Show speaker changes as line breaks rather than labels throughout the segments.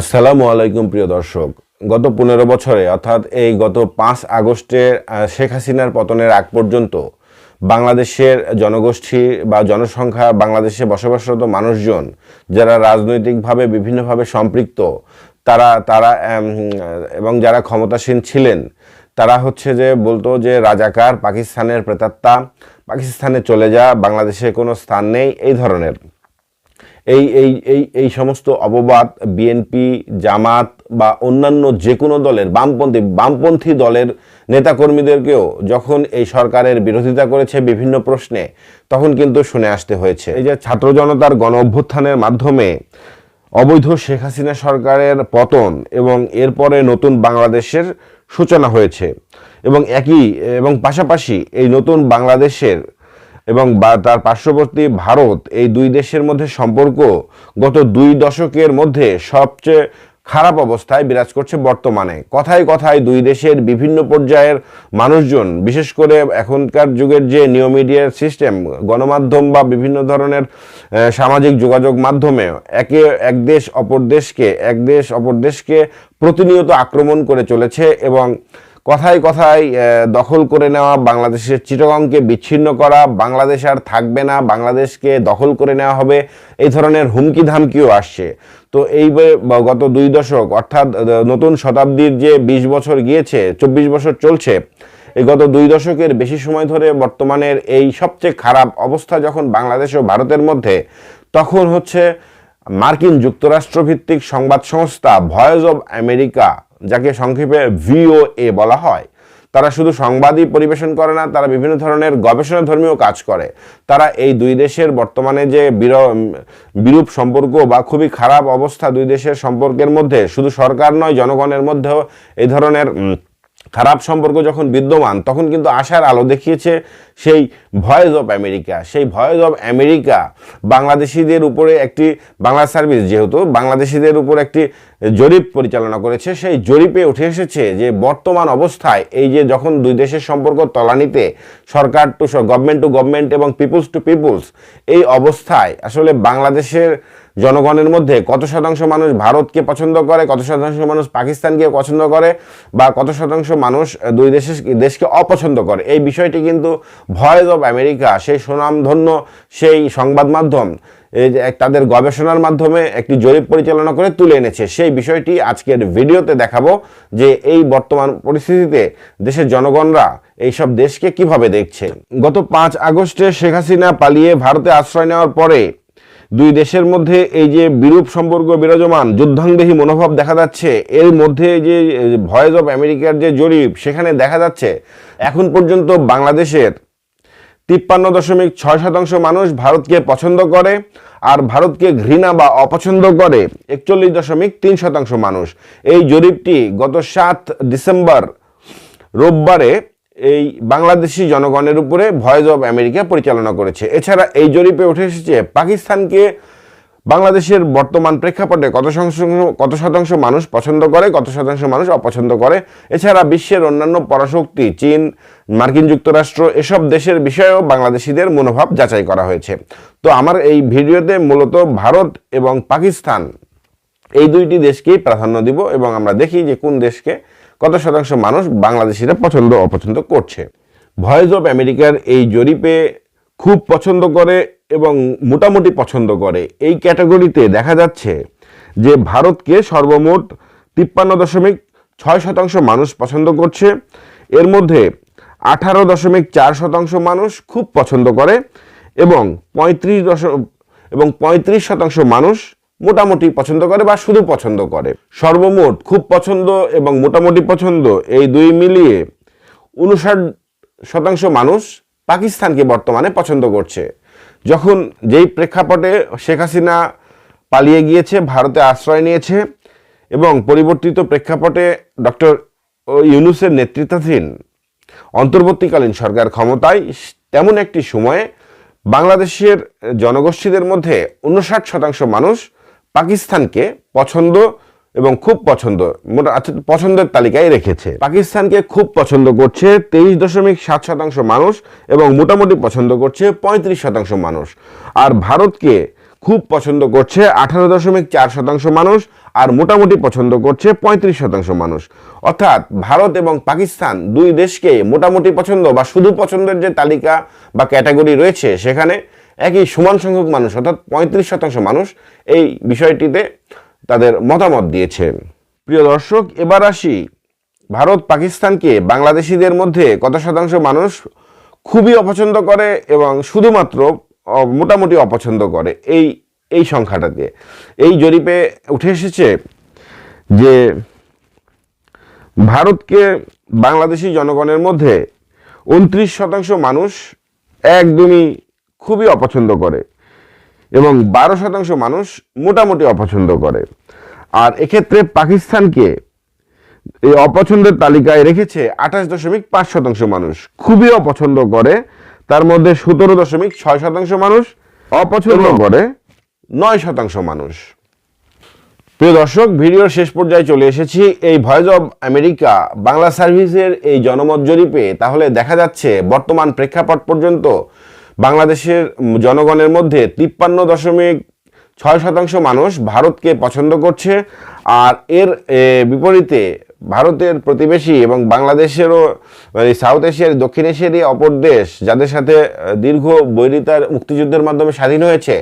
আসসালামু আলাইকুম, প্রিয় দর্শক। গত পনেরো বছরে, অর্থাৎ এই গত পাঁচ আগস্টের শেখ হাসিনার পতনের আগ পর্যন্ত বাংলাদেশের জনগোষ্ঠী বা জনসংখ্যা, বাংলাদেশে বসবাসরত মানুষজন যারা রাজনৈতিকভাবে বিভিন্নভাবে সম্পৃক্ত, তারা তারা এবং যারা ক্ষমতাসীন ছিলেন, তারা হচ্ছে যে বলতো যে রাজাকার, পাকিস্তানের প্রেতাত্মা, পাকিস্তানে চলে যা, বাংলাদেশে কোনো স্থান নেই, এই ধরনের। এই এই এই এই সমস্ত অববাদ বিএনপি জামাত বা অন্যান্য যে কোনো দলের বামপন্থী বামপন্থী দলের নেতাকর্মীদেরকেও যখন এই সরকারের বিরোধিতা করেছে বিভিন্ন প্রশ্নে, তখন কিন্তু শুনে আসতে হয়েছে। এই যে ছাত্র জনতার গণ অভ্যুত্থানের মাধ্যমে অবৈধ শেখ হাসিনা সরকারের পতন এবং এরপরে নতুন বাংলাদেশের সূচনা হয়েছে এবং একই, এবং পাশাপাশি এই নতুন বাংলাদেশের এবং তার পার্শ্ববর্তী ভারত এই দুই দেশের মধ্যে সম্পর্ক গত দুই দশকের মধ্যে সবচেয়ে খারাপ অবস্থায় বিরাজ করছে বর্তমানে। কথায় কথায় দুই দেশের বিভিন্ন পর্যায়ের মানুষজন, বিশেষ করে এখনকার যুগের যে নিউ মিডিয়ার সিস্টেম, গণমাধ্যম বা বিভিন্ন ধরনের সামাজিক যোগাযোগ মাধ্যমে একে এক দেশ অপর দেশকে, এক দেশ অপর দেশকে প্রতিনিয়ত আক্রমণ করে চলেছে এবং কথায় কথায় দখল করে নেওয়া, বাংলাদেশের চিটগাংকে বিচ্ছিন্ন করা, বাংলাদেশ আর থাকবে না, বাংলাদেশকে দখল করে নেওয়া হবে, এই ধরনের হুমকি ধামকিও আসছে। তো এই গত দুই দশক, অর্থাৎ নতুন শতাব্দীর যে বিশ বছর গিয়েছে, চব্বিশ বছর চলছে, এই গত দুই দশকের বেশি সময় ধরে বর্তমানের এই সবচেয়ে খারাপ অবস্থা যখন বাংলাদেশ ও ভারতের মধ্যে, তখন হচ্ছে মার্কিন যুক্তরাষ্ট্র ভিত্তিক সংবাদ সংস্থা ভয়েস অব আমেরিকা যাকে সংক্ষেপে ভিওএ বলা হয়। তারা শুধু সংবাদই পরিবেশন করে না, তারা বিভিন্ন ধরনের গবেষণা ধর্মীয় কাজ করে। তারা এই দুই দেশের বর্তমানে যে বির- বিরূপ সম্পর্ক বা খুবই খারাপ অবস্থা দুই দেশের সম্পর্কের মধ্যে, শুধু সরকার নয়, জনগণের মধ্যেও এই ধরনের খারাপ সম্পর্ক যখন বিদ্যমান, তখন কিন্তু আশার আলো দেখিয়েছে সেই ভয়েস অফ আমেরিকা। সেই ভয়েস অফ আমেরিকা বাংলাদেশিদের উপরে একটি, বাংলা সার্ভিস যেহেতু বাংলাদেশিদের উপর একটি জরিপ পরিচালনা করেছে, সেই জরিপে উঠে এসেছে যে বর্তমান অবস্থায় এই যে যখন দুই দেশের সম্পর্ক তলানিতে, সরকার টু গভর্নমেন্ট টু গভর্নমেন্ট এবং পিপুলস টু পিপুলস এই অবস্থায় আসলে বাংলাদেশের জনগণের মধ্যে কত শতাংশ মানুষ ভারতকে পছন্দ করে, কত শতাংশ মানুষ পাকিস্তানকে পছন্দ করে, বা কত শতাংশ মানুষ দুই দেশের দেশকে অপছন্দ করে? এই বিষয়টি কিন্তু ভয়েস অব আমেরিকা সেই সুনামধন্য, সেই সংবাদ মাধ্যম, এই যে তাদের গবেষণার মাধ্যমে একটি জরিপ পরিচালনা করে তুলে এনেছে। সেই বিষয়টি আজকের ভিডিওতে দেখাবো যে এই বর্তমান পরিস্থিতিতে দেশের জনগণরা এইসব দেশকে কীভাবে দেখছে। গত পাঁচ আগস্টে শেখ হাসিনা পালিয়ে ভারতে আশ্রয় নেওয়ার পরে দুই দেশের মধ্যে এই যে বিরূপ সম্পর্ক বিরাজমান, যুদ্ধাংদেহী মনোভাব দেখা যাচ্ছে, এর মধ্যে যে ভয়েস অফ আমেরিকার যে জরিপ, সেখানে দেখা যাচ্ছে এখন পর্যন্ত বাংলাদেশের তিপ্পান্ন দশমিক ছয় শতাংশ মানুষ ভারতকে পছন্দ করে আর ভারতকে ঘৃণা বা অপছন্দ করে একচল্লিশ দশমিক তিন শতাংশ মানুষ। এই জরিপটি গত সাত ডিসেম্বর রোববারে এই বাংলাদেশি জনগণের উপরে ভয়েস অব আমেরিকা পরিচালনা করেছে। এছাড়া এই জরিপে উঠে এসেছে, পাকিস্তানকে বাংলাদেশের বর্তমান প্রেক্ষাপটে কত শতাংশ কত শতাংশ মানুষ পছন্দ করে, কত শতাংশ মানুষ অপছন্দ করে। এছাড়া বিশ্বের অন্যান্য পরাশক্তি, চীন, মার্কিন যুক্তরাষ্ট্র, এসব দেশের বিষয়েও বাংলাদেশিদের মনোভাব যাচাই করা হয়েছে। তো আমার এই ভিডিওতে মূলত ভারত এবং পাকিস্তান, এই দুইটি দেশকেই প্রাধান্য দিব এবং আমরা দেখি যে কোন দেশকে কত শতাংশ মানুষ বাংলাদেশিরা পছন্দ অপছন্দ করছে? ভয়েস অফ আমেরিকার এই জরিপে খুব পছন্দ করে এবং মোটামুটি পছন্দ করে। এই ক্যাটাগরিতে দেখা যাচ্ছে যে ভারতকে সর্বমোট তিপ্পান্ন দশমিক ছয় শতাংশ মানুষ পছন্দ করছে। এর মধ্যে আঠারো দশমিক চার শতাংশ মানুষ খুব পছন্দ করে এবং পঁয়ত্রিশ দশ এবং পঁয়ত্রিশ শতাংশ মানুষ মোটামুটি পছন্দ করে বা শুধু পছন্দ করে? সর্বমোট খুব পছন্দ এবং মোটামুটি পছন্দ এই দুই মিলিয়ে উনষাট শতাংশ মানুষ পাকিস্তানকে বর্তমানে পছন্দ করছে। যখন যেই প্রেক্ষাপটে শেখ হাসিনা পালিয়ে গিয়েছে, ভারতে আশ্রয় নিয়েছে এবং পরিবর্তিত প্রেক্ষাপটে ডক্টর ইউনুসের নেতৃত্বাধীন অন্তর্বর্তীকালীন সরকার ক্ষমতায় তেমন একটি সময়ে বাংলাদেশের জনগোষ্ঠীদের মধ্যে উনষাট শতাংশ মানুষ পাকিস্তানকে পছন্দ এবং খুব পছন্দ অর্থাৎ পছন্দের তালিকায় রেখেছে। পাকিস্তানকে খুব পছন্দ করছে তেইশ দশমিক সাত শতাংশ মানুষ এবং মোটামুটি পছন্দ করছে পঁয়ত্রিশ শতাংশ মানুষ। আর ভারতকে খুব পছন্দ করছে আঠারো দশমিক চার শতাংশ মানুষ আর মোটামুটি পছন্দ করছে পঁয়ত্রিশ শতাংশ মানুষ। অর্থাৎ ভারত এবং পাকিস্তান দুই দেশকে মোটামুটি পছন্দ বা শুধু পছন্দের যে তালিকা বা ক্যাটাগরি রয়েছে সেখানে একই সমান সংখ্যক মানুষ, অর্থাৎ পঁয়ত্রিশ শতাংশ মানুষ এই বিষয়টিতে তাদের মতামত দিয়েছেন প্রিয় দর্শক, এবার আসি। ভারত, পাকিস্তানকে বাংলাদেশিদের মধ্যে কত শতাংশ মানুষ খুবই অপছন্দ করে এবং শুধুমাত্র মোটামুটি অপছন্দ করে? এই এই সংখ্যাটাতে এই জরিপে উঠে এসেছে যে ভারতকে বাংলাদেশি জনগণের মধ্যে উনত্রিশ শতাংশ মানুষ একদমই খুবই অপছন্দ করে এবং বারো শতাংশ মানুষ মোটামুটি অপছন্দ করে। আর এক্ষেত্রে পাকিস্তানকে এই অপছন্দের তালিকায় রেখেছে আঠাশ দশমিক পাঁচ শতাংশ মানুষ। খুবই অপছন্দ করে তার মধ্যে সতেরো দশমিক ছয় শতাংশ মানুষ অপছন্দ করে নয় শতাংশ মানুষ। প্রিয় দর্শক ভিডিওর শেষ পর্যায়ে চলে এসেছি। এই ভয়েস অব আমেরিকা বাংলা সার্ভিসের এই জনমত জরিপে। তাহলে দেখা যাচ্ছে বর্তমান প্রেক্ষাপট পর্যন্ত বাংলাদেশের জনগণের মধ্যে তিপ্পান্ন দশমিক ছয় শতাংশ মানুষ ভারতকে পছন্দ করছে, আর এর বিপরীতে ভারতের প্রতিবেশী এবং বাংলাদেশেরও মানে সাউথ এশিয়ার, দক্ষিণ এশিয়ারই অপর দেশ, যাদের সাথে দীর্ঘ বৈরিতার মুক্তিযুদ্ধের মাধ্যমে স্বাধীন হয়েছে,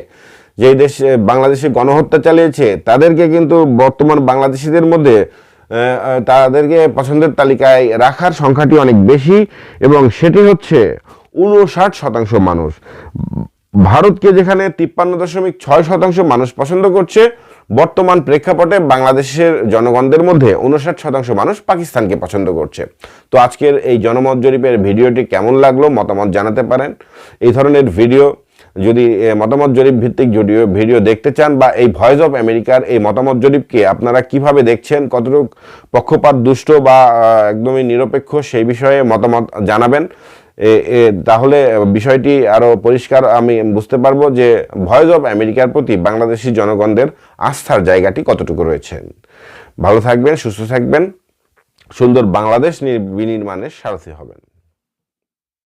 যেই দেশ বাংলাদেশে গণহত্যা চালিয়েছে, তাদেরকে কিন্তু বর্তমান বাংলাদেশিদের মধ্যে তাদেরকে পছন্দের তালিকায় রাখার সংখ্যাটি অনেক বেশি, এবং সেটি হচ্ছে উনষাট শতাংশ মানুষ। ভারতকে যেখানে তিপ্পান্ন দশমিক ছয় শতাংশ মানুষ পছন্দ করছে, বর্তমান প্রেক্ষাপটে বাংলাদেশের জনগণদের মধ্যে উনষাট শতাংশ মানুষ পাকিস্তানকে পছন্দ করছে। তো আজকের এই জনমত জরিপের ভিডিওটি কেমন লাগল মতামত জানাতে পারেন। এই ধরনের ভিডিও, যদি মতামত জরিপ ভিত্তিক ভিডিও ভিডিও দেখতে চান বা এই ভয়েস অফ আমেরিকার এই মতামত জরিপকে আপনারা কীভাবে দেখছেন, কতটুকু পক্ষপাত, দুষ্ট বা একদমই নিরপেক্ষ সেই বিষয়ে মতামত জানাবেন। তাহলে বিষয়টি আরও পরিষ্কার আমি বুঝতে পারব যে ভয়েস অব আমেরিকার প্রতি বাংলাদেশি জনগণদের আস্থার জায়গাটি কতটুকু রয়েছে। ভালো থাকবেন, সুস্থ থাকবেন। সুন্দর বাংলাদেশ বিনির্মাণের সারথি হবেন।